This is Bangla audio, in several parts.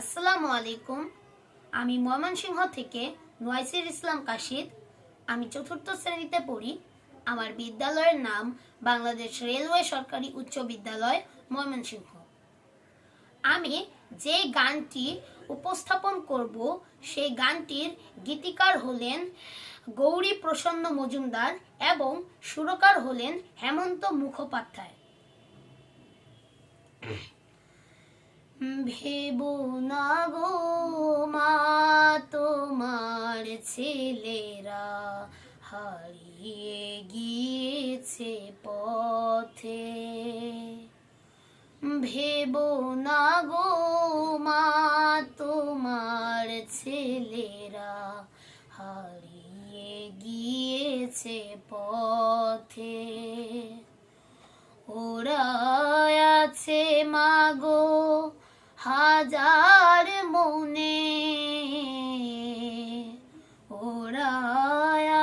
আসসালামু আলাইকুম। আমি ময়মনসিংহ থেকে নোয়াইসির ইসলাম কাশিদ। আমি চতুর্থ শ্রেণীতে পড়ি। আমার বিদ্যালয়ের নাম বাংলাদেশ রেলওয়ে সরকারি উচ্চ বিদ্যালয় ময়মনসিংহ। আমি যে গানটি উপস্থাপন করব, সেই গানটির গীতিকার হলেন গৌরী প্রসন্ন মজুমদার এবং সুরকার হলেন হেমন্ত মুখোপাধ্যায়। ভেবো না গো মা, তোমার ছেলেরা হারিয়ে গিয়েছে পথে। ভেবো না গো মা, তোমার ছেলেরা হারিয়ে গিয়েছে পথে। ওরা মনে ওরা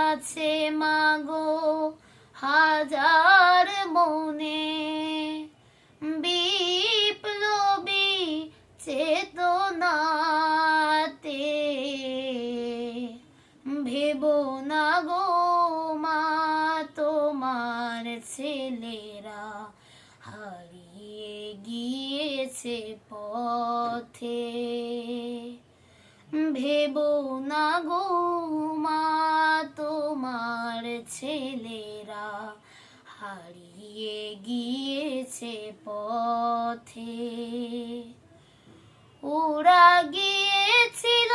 আছে মাগো হাজার মনে। বিপ্লবী চেতনাতে ভেবো না গো মা তোমার ছেলেরা হারিয়ে গিয়েছে পথে। ভেবো না গো মা তোমার ছেলেরা হারিয়ে গিয়েছে পথে। ওরা গিয়েছিল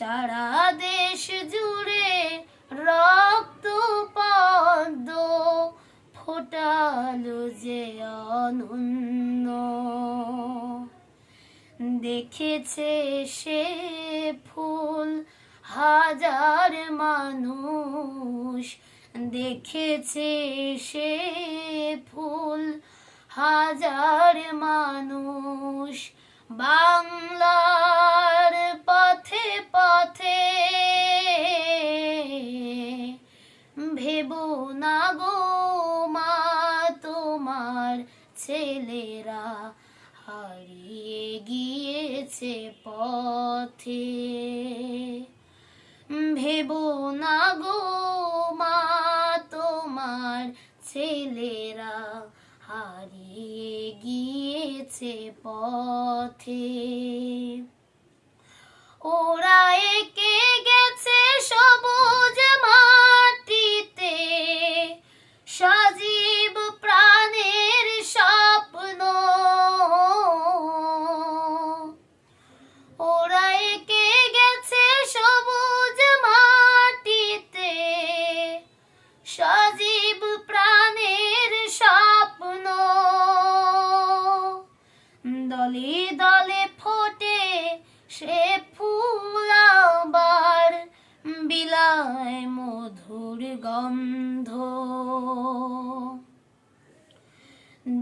সারা দেশ জুড়ে রক্ত পদ্ম ফোটালো যে অনন্য দেখেছে সে ফুল হাজার মানুষ। দেখেছে সে ফুল হাজার মানুষ। ভেবো না গো মা, তোমার ছেলেরা হারিয়ে গিয়েছে পথে। ভেবো না গো মা, তোমার ছেলেরা হারিয়ে গিয়েছে পথে। ওরা একে গেছে সবুজ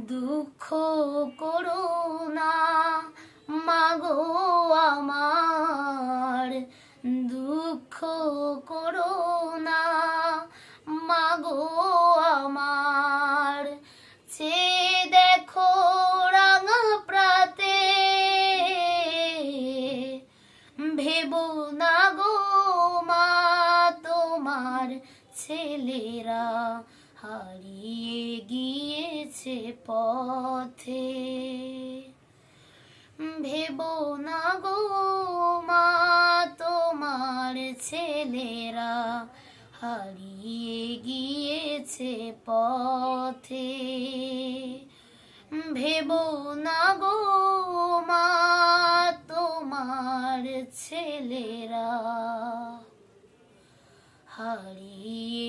দুঃখ করুণা মাগো আমার। দুঃখ করো না, মাগো আমার। সে দেখো রাঙা প্রাতে, ভেবো না গো মা, তোমার ছেলেরা হারিয়ে গিয়েছে পথে। ভেবো না গো মা, তোমার ছেলেরা হারিয়ে গিয়েছে পথে। ভেবো না গো মা, তোমার ছেলেরা হারিয়ে